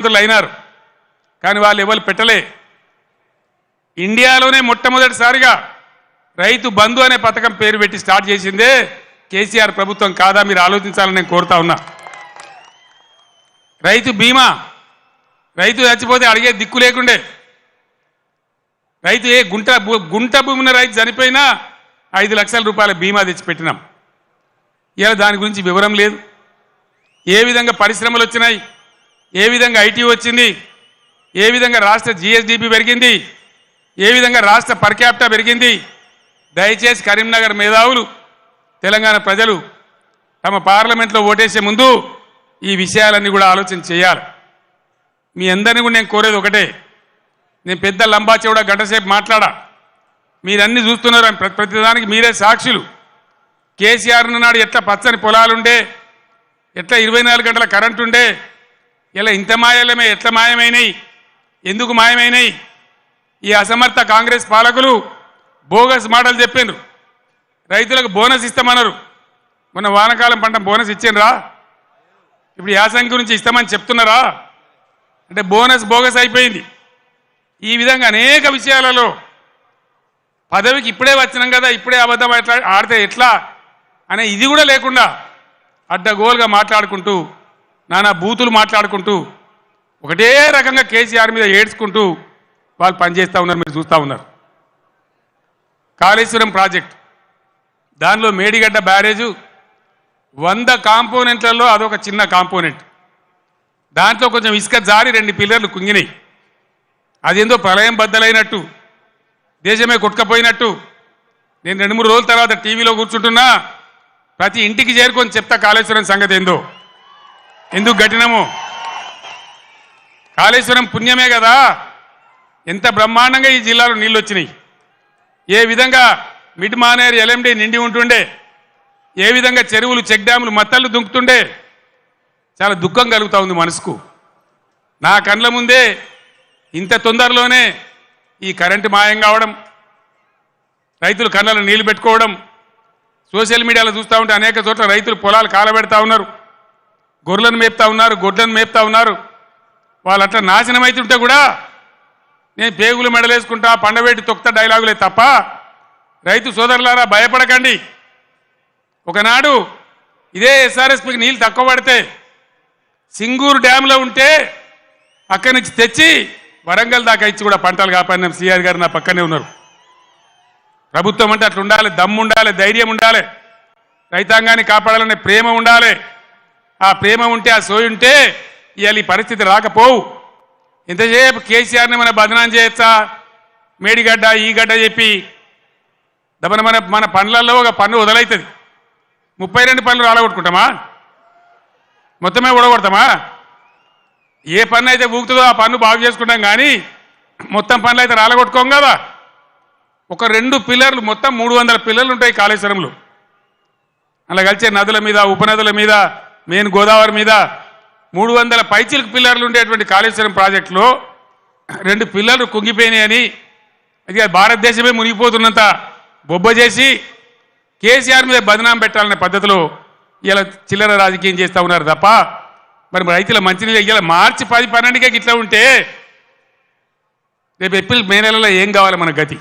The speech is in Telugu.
మంత్రులు అయినారు. కానీ వాళ్ళు ఎవరు పెట్టలే. ఇండియాలోనే మొట్టమొదటిసారిగా రైతు బంధు అనే పథకం పేరు పెట్టి స్టార్ట్ చేసిందే కేసీఆర్ ప్రభుత్వం కాదా మీరు ఆలోచించాలని నేను కోరుతా ఉన్నా. రైతు బీమా రైతు చచ్చిపోతే అడిగే దిక్కు లేకుండే. రైతు ఏ గుంట గుంట భూమిన రైతు చనిపోయినా ఐదు లక్షల రూపాయల బీమా తెచ్చిపెట్టినాం. ఇలా దాని గురించి వివరం లేదు. ఏ విధంగా పరిశ్రమలు వచ్చినాయి? ఏ విధంగా ఐటీ వచ్చింది? ఏ విధంగా రాష్ట్ర జిఎస్డిపి పెరిగింది? ఏ విధంగా రాష్ట్ర పర్క్యాప్టా పెరిగింది? దయచేసి కరీంనగర్ మేధావులు తెలంగాణ ప్రజలు తమ పార్లమెంట్లో ఓటేసే ముందు ఈ విషయాలన్నీ కూడా ఆలోచన చేయాలి. మీ అందరినీ కూడా నేను కోరేది ఒకటే. నేను పెద్ద లంబాచేవుడ గంటసేపు మాట్లాడా. మీరన్నీ చూస్తున్నారు ప్రతిదానికి మీరే సాక్షులు. కేసీఆర్ నాడు ఎట్లా పచ్చని పొలాలుండే ఎట్లా ఇరవై నాలుగు గంటల కరెంట్ ఉండే ఇలా ఇంత మాయలమే ఎట్లా మాయమైనాయి ఎందుకు మాయమైనాయి ఈ అసమర్థ కాంగ్రెస్ పాలకులు బోగస్ మాటలు చెప్పిండ్రు రైతులకు బోనస్ ఇస్తామన్నారు. మొన్న వానకాలం పంట బోనస్ ఇచ్చిండ్రా? ఇప్పుడు యాసంగి గురించి ఇస్తామని చెప్తున్నారా? అంటే బోనస్ బోగస్ అయిపోయింది. ఈ విధంగా అనేక విషయాలలో పదవికి ఇప్పుడే వచ్చినాం కదా ఇప్పుడే అబద్ధం ఎట్లా ఆడితే ఎట్లా? అనే ఇది కూడా లేకుండా అడ్డగోలుగా మాట్లాడుకుంటూ నానా బూతులు మాట్లాడుకుంటూ ఒకటే రకంగా కేసీఆర్ మీద ఏడ్చుకుంటూ వాళ్ళు పనిచేస్తూ ఉన్నారు మీరు చూస్తూ ఉన్నారు. కాళేశ్వరం ప్రాజెక్ట్. దానిలో మేడిగడ్డ బ్యారేజు వంద కాంపోనెంట్లలో అదొక చిన్న కాంపోనెంట్. దాంట్లో కొంచెం ఇసుక జారి రెండు పిల్లర్లు కుంగినాయి. అదేందో ప్రళయం బద్దలైనట్టు దేశమే కొట్టుకపోయినట్టు. నేను రెండు మూడు రోజుల తర్వాత టీవీలో కూర్చుంటున్నా ప్రతి ఇంటికి చేరుకొని చెప్తా కాళేశ్వరం సంగతి ఏందో. ఎందుకు గట్టినము కాళేశ్వరం పుణ్యమే కదా? ఎంత బ్రహ్మాండంగా ఈ జిల్లాలో నీళ్ళు వచ్చినాయి ఏ విధంగా మిడ్ మానేరు ఎల్ఎండి నిండి ఉంటుండే? ఏ విధంగా చెరువులు చెక్ డ్యాములు మత్తళ్ళు దుంకుతుండే? చాలా దుఃఖం కలుగుతూ ఉంది మనసుకు. నా కండ్ల ముందే ఇంత తొందరలోనే ఈ కరెంటు మాయం కావడం రైతులు కళ్ళలో నీళ్ళు పెట్టుకోవడం సోషల్ మీడియాలో చూస్తూ ఉంటే అనేక చోట్ల రైతులు పొలాలు కాలబెడతా ఉన్నారు. గొర్రెలను మేపుతా ఉన్నారు గొడ్లను మేపుతా ఉన్నారు. వాళ్ళు అట్లా నాశనం అవుతుంటే కూడా నేను పేగులు మెడలేసుకుంటా పండవేటి తొక్త డైలాగులే తప్ప రైతు సోదరులారా భయపడకండి. ఒకనాడు ఇదే ఎస్ఆర్ఎస్పికి నీళ్ళు తక్కువ పడితే సింగూరు డ్యాంలో ఉంటే అక్కడి నుంచి తెచ్చి వరంగల్ దాకా ఇచ్చి కూడా పంటలు కాపాడినాం. సిఆర్ గారు నా పక్కనే ఉన్నారు. ప్రభుత్వం అంటే అట్లా ఉండాలి దమ్ము ఉండాలి ధైర్యం ఉండాలి. రైతాంగాన్ని కాపాడాలనే ప్రేమ ఉండాలి. ఆ ప్రేమ ఉంటే ఆ సోయి ఉంటే ఇవాళ ఈ పరిస్థితి రాకపోవు. ఎంతసేపు కేసీఆర్ని మన బదనాం చేయొచ్చా? మేడిగడ్డ ఈ గడ్డ చెప్పి దమన మన మన పనులలో ఒక పన్ను వదలవుతుంది ముప్పై రెండు పనులు రాలగొట్టుకుంటామా మొత్తమే ఊడగొడతామా? ఏ పన్ను అయితే ఊగుతుందో ఆ పన్ను బాగు చేసుకుంటాం కానీ మొత్తం పనులు అయితే రాలగొట్టుకోం కదా. ఒక రెండు పిల్లర్లు మొత్తం మూడు వందల పిల్లర్లు ఉంటాయి కాళేశ్వరంలో. అలా కలిసే నదుల మీద ఉపనదుల మీద మెయిన్ గోదావరి మీద మూడు వందల పైచిలకు పిల్లర్లు ఉండేటువంటి కాళేశ్వరం ప్రాజెక్టులో రెండు పిల్లర్లు కుంగిపోయినాయని అది భారతదేశమే మునిగిపోతున్నంత బొబ్బ చేసి కేసీఆర్ మీద బదనాం పెట్టాలనే పద్ధతిలో ఇలా చిల్లర రాజకీయం చేస్తూ ఉన్నారు తప్ప మరి రైతుల మంచినీళ్ళు ఇలా మార్చి పది పన్నెండుకే ఇట్లా ఉంటే రేపు ఏప్రిల్ మే నెలలో ఏం కావాలి మన గతి?